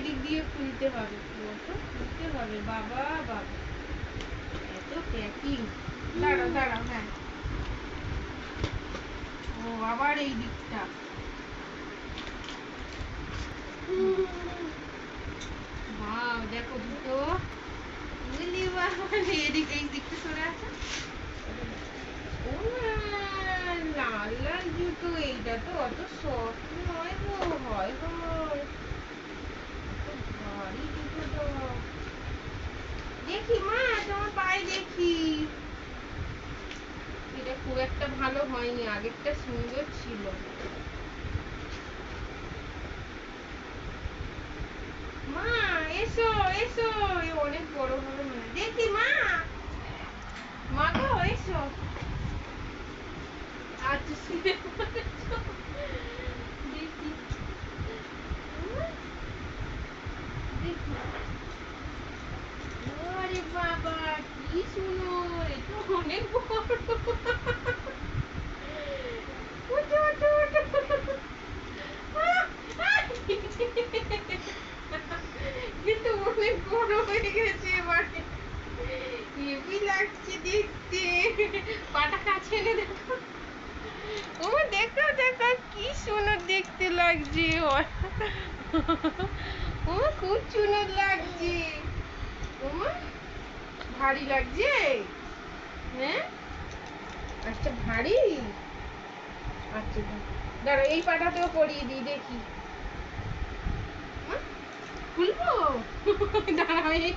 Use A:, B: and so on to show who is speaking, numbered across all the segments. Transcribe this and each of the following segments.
A: দিয়ে খুলতে হবে কত খুলতে হবে বাবা বাবা। এত প্যাকিং দাঁড়াও দাঁড়াও হ্যাঁ। ও আবার এই দিকটা। বাহ দেখো দুটো। বাবা? এদিক এই দিকটা সরে আছে। ও লাল লাল জুতো এইটা তো অত সফট নয় গো হয় হয় কত ভারী জুতোটা দেখি, মা, তোমার পায়ে দেখি। এটা খুব একটা ভালো হয়নি, আগেরটা সুন্দর ছিল। মা, এসো এসো। এ অনেক বড় হবে মনে। দেখি, মা। মা গো, এসো। আচ্ছা। দেখি। দেখি আরে বাবা কি সুন্দর এ অনেক বড়। কিন্তু অনেক বড় হয়ে গেছে এবারে হেভি লাগছে দেখতে পাটা কাছে এনে দেখো ও দেখো দেখো কি সুন্দর দেখতে লাগছে ও খুব সুন্দর লাগছে ওমা ভারী লাগছে? হ্যাঁ? আচ্ছা ভারী? আচ্ছা দাঁড়া এই পাটাতেও পরিয়ে দিই দেখি। খুলবো? দাঁড়াও এই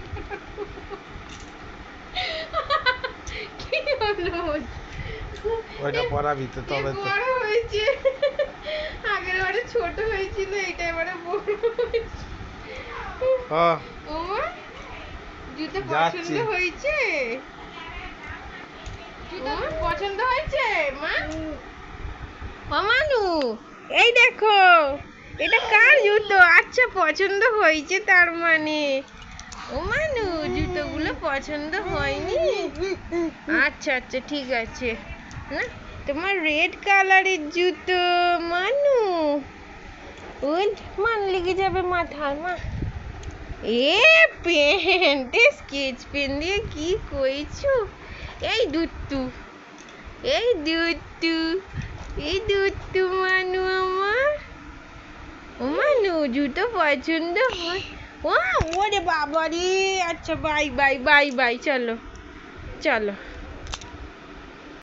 A: কি হলো?
B: ওইটা পরাবি তো তবে তো।
A: বড় হয়েছে? আগের বারে ছোট হয়েছিল এটা এবারে বড় হয়েছে।
B: ও
A: জুতো পছন্দ হয়েছে? জুতো পছন্দ হয়েছে? মা? ও মানু এই দেখো এটা কার জুতো? আচ্ছা পছন্দ হয়েছে তার মানে। ও মানু জুতোগুলো পছন্দ হয়নি? আচ্ছা আচ্ছা ঠিক আছে। না তোমার রেড কালারের জুতো মানু। ওই মান লেগে যাবে মাথায় মা। এ পেন্টে স্কেচ পেন দিয়ে কি কইছো? এই দুটু এই দুটু এই দুত্তু মানু আমার। ও মানু, জুতো পছন্দ হয়। ও, ওরে বাবা রে আচ্ছা বাই বাই বাই বাই চলো চলো।